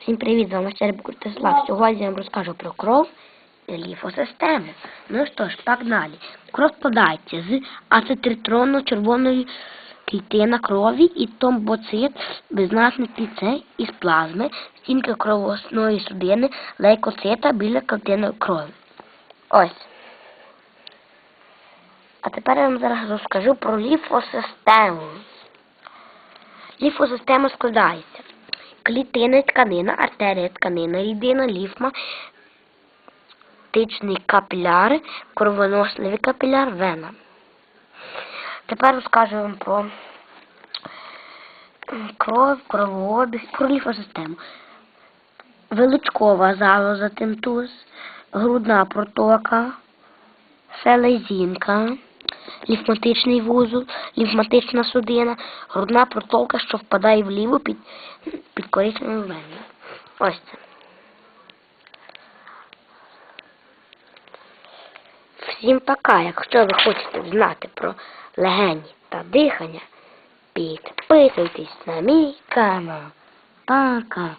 Всім привіт, з вами Череп Куртислав. Сьогодні я вам розкажу про кров і ліфосистему. Ну що ж, погнали. Кров складається з ацетритронно-червоної клітина крові і тромбоцит, безнасний кліцей із плазми, стінки кровосної судини, лейкоцита біля клітини крові. Ось. А тепер я вам зараз розкажу про ліфосистему. Ліфосистема складається. Клітина, тканина, артерія, тканина, рідина, ліфма, тичний капіляр, кровоносливий капіляр, вена. Тепер розкажу вам про кров, кровообіг, про ліфосистему. Величкова залоза, тимтуз, грудна протока, селезінка, лімфатичний вузол, лімфатична судина, грудна протока, що впадає вліво під, під коричневим веною. Ось це. Всім пока. Якщо ви хочете знати про легені та дихання, підписуйтесь на мій канал. Пока.